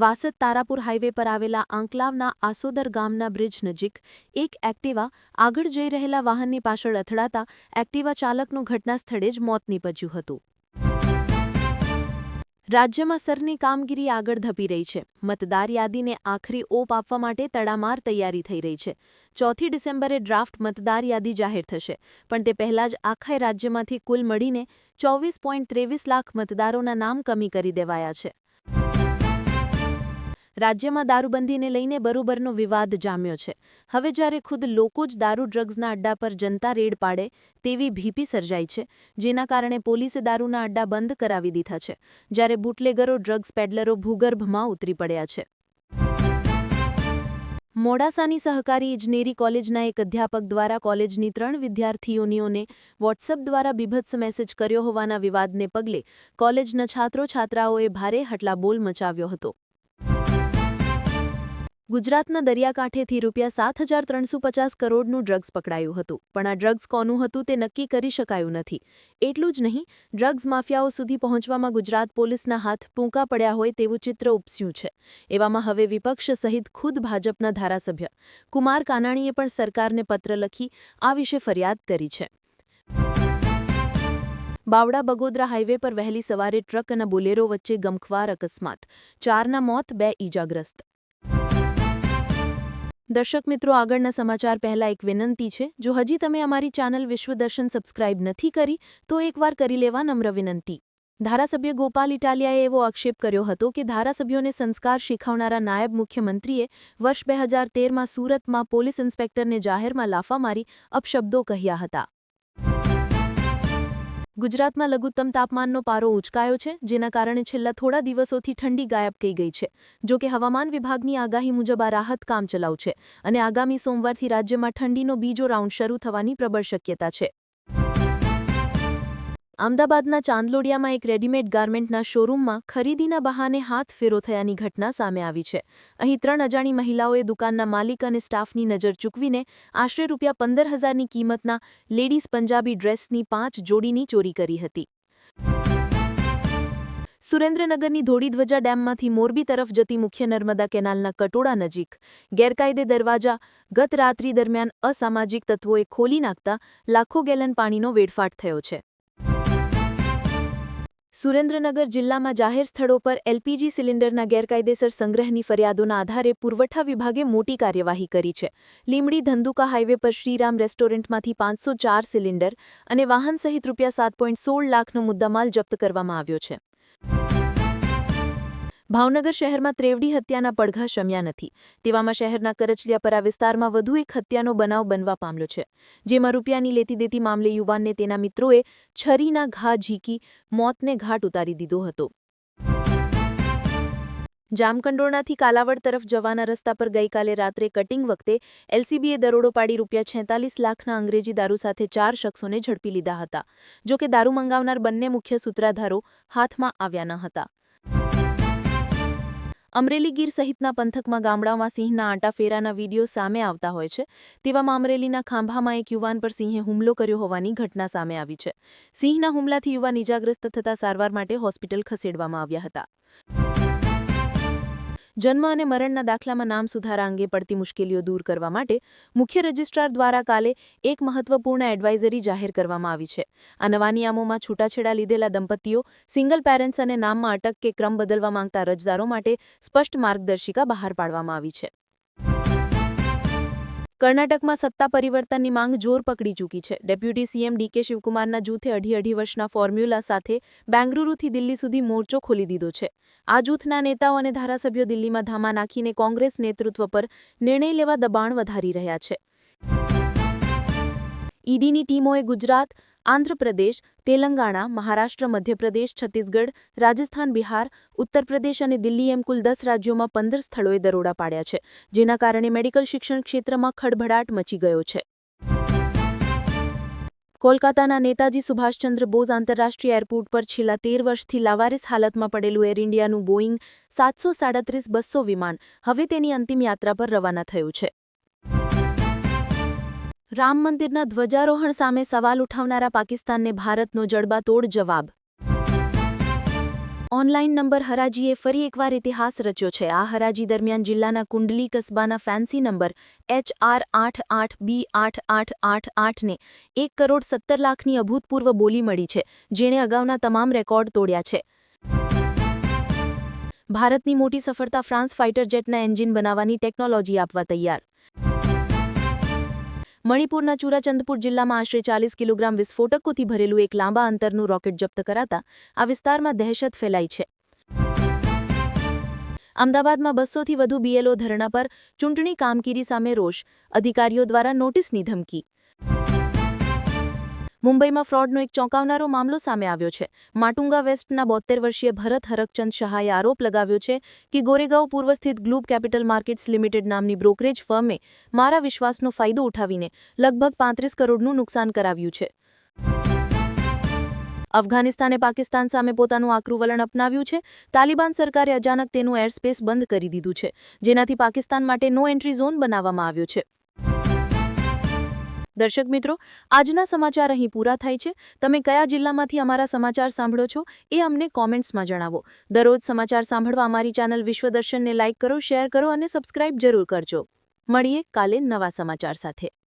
Vasad Tarapur highway પર આવેલા આંકલાવના આસોદર ગામના બ્રિજ નજીક એક એક્ટિવા આગળ જઈ રહેલા વાહનની પાછળ અથડાતા એક્ટિવા ચાલકનું ઘટના સ્થળે જ મોત નીપજ્યું હતું. રાજ્યમાં સરની કામગીરી આગળ ધપી રહી છે. મતદાર યાદીને આખરી ઓપ આપવા માટે તડામાર તૈયારી થઈ રહી છે. ચોથી ડિસેમ્બરે ડ્રાફ્ટ મતદાર યાદી જાહેર થશે, પણ તે પહેલાં જ આખા રાજ્યમાંથી કુલ મળીને ચોવીસ પોઈન્ટ ત્રેવીસ લાખ મતદારોના નામ કમી કરી દેવાયા છે. રાજ્યમાં દારૂબંધીને લઈને બરોબરનો વિવાદ જામ્યો છે. હવે જ્યારે ખુદ લોકો જ દારૂ ડ્રગ્સના અડ્ડા પર જનતા રેડ પાડે તેવી ભીપી સર્જાઈ છે, જેના કારણે પોલીસે દારૂના અડ્ડા બંધ કરાવી દીધા છે, જ્યારે બુટલેગરો ડ્રગ્સ પેડલરો ભૂગર્ભમાં ઉતરી પડ્યા છે. મોડાસાની સહકારી ઇજનેરી કોલેજના એક અધ્યાપક દ્વારા કોલેજની ત્રણ વિદ્યાર્થીઓનીઓને વોટ્સઅપ દ્વારા બીભત્સ મેસેજ કર્યો હોવાના વિવાદને પગલે કોલેજના છાત્રો છાત્રાઓએ ભારે હટલાબોલ મચાવ્યો હતો. ગુજરાતના દરિયાકાંઠેથી રૂપિયા સાત હજાર ત્રણસો પચાસ કરોડનું ડ્રગ્સ પકડાયું હતું. પણ આ ડ્રગ્સ કોનું હતું તે નક્કી કરી શકાયું નથી. એટલું જ નહીં, ડ્રગ્સ માફિયાઓ સુધી પહોંચવામાં ગુજરાત પોલીસના હાથ પૂંકા પડ્યા હોય તેવું ચિત્ર ઉપસ્યું છે. એવામાં હવે વિપક્ષ સહિત ખુદ ભાજપના ધારાસભ્ય. કુમાર કાનાણીએ પણ સરકારને પત્ર લખી આ વિશે ફરિયાદ કરી છે. બાવડા બગોદરા હાઈવે પર વહેલી સવારે ટ્રક અને બોલેરો વચ્ચે ગમખ્વાર અકસ્માત. ચારના મોત, બે ઈજાગ્રસ્ત. દર્શક મિત્રો, આગળના સમાચાર પહેલા એક વિનંતી છે. જો હજી તમે અમારી ચેનલ વિશ્વદર્શન સબસ્ક્રાઇબ નથી કરી, તો એકવાર કરી લેવા નમ્ર વિનંતી. ધારાસભ્ય ગોપાલ ઇટાલિયાએ એવો આક્ષેપ કર્યો હતો કે ધારાસભ્યોને સંસ્કાર શીખવનારા નાયબ મુખ્યમંત્રીએ વર્ષ બે હજાર તેરમાં સુરતમાં પોલીસ ઇન્સ્પેક્ટરને જાહેરમાં લાફા મારી અપશબ્દો કહ્યા હતા. ગુજરાતમાં લઘુત્તમ તાપમાનનો પારો ઉંચકાયો છે, જેના કારણે છેલ્લા થોડા દિવસોથી ઠંડી ગાયબ થઈ ગઈ છે. જો કે હવામાન વિભાગની આગાહી મુજબ આ રાહત કામચલાઉ છે અને આગામી સોમવારથી રાજ્યમાં ઠંડીનો બીજો રાઉન્ડ શરૂ થવાની પ્રબળ શક્યતા છે. અમદાવાદના ચાંદલોડિયામાં એક રેડીમેડ ગાર્મેન્ટના શોરૂમમાં ખરીદીના બહાને હાથ ફેરો થયાની ઘટના સામે આવી છે. અહીં ત્રણ અજાણી મહિલાઓએ દુકાનના માલિક અને સ્ટાફની નજર ચૂકવીને આશરે રૂપિયા પંદર હજારની કિંમતના લેડીઝ પંજાબી ડ્રેસની પાંચ જોડીની ચોરી કરી હતી. સુરેન્દ્રનગરની ધોળીધ્વજા ડેમમાંથી મોરબી તરફ જતી મુખ્ય નર્મદા કેનાલના કટોડા નજીક. ગેરકાયદે દરવાજા ગત રાત્રિ દરમિયાન અસામાજિક તત્વોએ ખોલી નાખતા લાખો ગેલન પાણીનો વેડફાટ થયો છે. સુરેન્દ્રનગર જિલ્લામાં જાહેર સ્થળો પર એલપીજી સિલિન્ડરના ગેરકાયદેસર સંગ્રહની ફરિયાદોના આધારે પુરવઠા વિભાગે મોટી કાર્યવાહી કરી છે. લીમડી ધંધુકા હાઇવે પર શ્રીરામ રેસ્ટોરન્ટમાંથી પાંચસો ચાર સિલિન્ડર અને વાહન સહિત રૂપિયા સાત પોઈન્ટ સોળ લાખનો મુદ્દામાલ જપ્ત કરવામાં આવ્યો છે. ભાવનગર શહેરમાં ત્રેવડી હત્યાના પડઘા શમ્યા નથી. તેવામાં શહેરના કરચલિયાપરા વિસ્તારમાં વધુ એક હત્યાનો બનાવ બનવા પામ્યો છે, જેમાં રૂપિયાની લેતી દેતી મામલે યુવાનને તેના મિત્રોએ છરીના ઘા ઝીકી, મોતને ઘાટ ઉતારી દીધો હતો. જામકંડોરણાથી કાલાવડ તરફ જવાના રસ્તા પર ગઈકાલે રાત્રે કટિંગ વખતે એલસીબીએ દરોડો પાડી રૂપિયા છેતાલીસ લાખના અંગ્રેજી દારૂ સાથે ચાર શખ્સોને ઝડપી લીધા હતા જો કે દારૂ મંગાવનાર બંને મુખ્ય સૂત્રાધારો હાથમાં આવ્યા ન હતા. અમરેલી ગીર સહિતના પંથકમાં ગામડાઓમાં સિંહના આંટાફેરાના વીડિયો સામે આવતા હોય છે. તેવામાં અમરેલીના ખાંભામાં એક યુવાન પર સિંહે હુમલો કર્યો હોવાની ઘટના સામે આવી છે. સિંહના હુમલાથી યુવાન ઇજાગ્રસ્ત થતા સારવાર માટે હોસ્પિટલ ખસેડવામાં આવ્યા હતા. જન્મ અને મરણના દાખલામાં નામ સુધારા અંગે પડતી મુશ્કેલીઓ દૂર કરવા માટે મુખ્ય રજિસ્ટ્રાર દ્વારા કાલે એક મહત્વપૂર્ણ એડવાઇઝરી જાહેર કરવામાં આવી છે. આ નવા નિયમોમાં છૂટાછેડા લીધેલા દંપતીઓ સિંગલ પેરેન્ટ્સ અને નામમાં અટક કે ક્રમ બદલવા માંગતા અરજદારો માટે સ્પષ્ટ માર્ગદર્શિકા બહાર પાડવામાં આવી છે. કર્ણાટકમાં સત્તા પરિવર્તનની માંગ જોર પકડી ચૂકી છે. ડેપ્યુટી સીએમ ડીકે શિવકુમારના જૂથે અઢી અઢી વર્ષના ફોર્મ્યુલા સાથે બેંગલુરુથી દિલ્હી સુધી મોરચો ખોલી દીધો છે. આ જૂથના નેતાઓ અને ધારાસભ્યો દિલ્હીમાં ધામા નાખીને કોંગ્રેસ નેતૃત્વ પર નિર્ણય લેવા દબાણ વધારી રહ્યા છે. ઈડીની ટીમોએ ગુજરાત આંધ્રપ્રદેશ તેલંગાણા, મહારાષ્ટ્ર, મધ્યપ્રદેશ, છત્તીસગઢ, રાજસ્થાન, બિહાર, ઉત્તર પ્રદેશ અને દિલ્હી એમ કુલ દસ રાજ્યોમાં પંદર સ્થળોએ દરોડા પાડ્યા છે, જેના કારણે મેડિકલ શિક્ષણ ક્ષેત્રમાં ખડભડાટ મચી ગયો છે. કોલકાતાના નેતાજી સુભાષચંદ્ર બોઝ આંતરરાષ્ટ્રીય એરપોર્ટ પર છેલ્લા તેર વર્ષથી લાવારિસ હાલતમાં પડેલું એર ઇન્ડિયાનું બોઇંગ સાતસો સાડત્રીસ બસો વિમાન હવે તેની અંતિમ યાત્રા પર રવાના થયું છે. રામ મંદિરના ધ્વજારોહણ સામે સવાલ ઉઠાવનારા પાકિસ્તાનને ભારતનો જડબાતોડ જવાબ. ઓનલાઈન નંબર હરાજીએ ફરી એકવાર ઇતિહાસ રચ્યો છે. આ હરાજી દરમિયાન જિલ્લાના કુંડલી કસ્બાના ફેન્સી નંબર એચ આર આઠ આઠ બી આઠ આઠ આઠ આઠને એક કરોડ સત્તર લાખની અભૂતપૂર્વ બોલી મળી છે, જેણે અગાઉના તમામ રેકોર્ડ તોડ્યા છે. ભારતની મોટી સફળતા ફ્રાન્સ ફાઇટર જેટના એન્જિન બનાવવાની ટેકનોલોજી આપવા તૈયાર. મણિપુરના ચુરાચંદપુર જિલ્લામાં આશરે ચાલીસ કિલોગ્રામ વિસ્ફોટકોથી ભરેલું એક લાંબા અંતરનું રોકેટ જપ્ત કરાતા આ વિસ્તારમાં દહેશત ફેલાઈ છે. અમદાવાદમાં બસોથી વધુ બીએલઓ ધરણા પર ચૂંટણી કામગીરી સામે રોષ, અધિકારીઓ દ્વારા નોટિસની ધમકી. મુંબઈમાં ફ્રોડનો એક ચોંકાવનારો મામલો સામે આવ્યો છે. માટુંગા વેસ્ટના બોતેર વર્ષીય ભરત હરકચંદ શાહે આરોપ લગાવ્યો છે કે ગોરેગાંવ પૂર્વ સ્થિત ગ્લુબ કેપિટલ માર્કેટ્સ લિમિટેડ નામની બ્રોકરેજ ફર્મે મારા વિશ્વાસનો ફાયદો ઉઠાવીને લગભગ પાંત્રીસ કરોડનું નુકસાન કરાવ્યું છે. અફઘાનિસ્તાને પાકિસ્તાન સામે પોતાનું આકરું વલણ અપનાવ્યું છે. તાલિબાન સરકારે અચાનક તેનું એરસ્પેસ બંધ કરી દીધું છે, જેનાથી પાકિસ્તાન માટે નો એન્ટ્રી ઝોન બનાવવામાં આવ્યો છે. દર્શક મિત્રો, આજના સમાચાર અહીં પૂરા થાય છે. તમે કયા જિલ્લામાંથી અમારા સમાચાર સાંભળો છો એ અમને કોમેન્ટ્સમાં જણાવો. દરરોજ સમાચાર સાંભળવા અમારી ચેનલ વિશ્વદર્શનને લાઇક કરો, શેર કરો અને સબસ્ક્રાઇબ જરૂર કરજો. મળીએ કાલે નવા સમાચાર સાથે.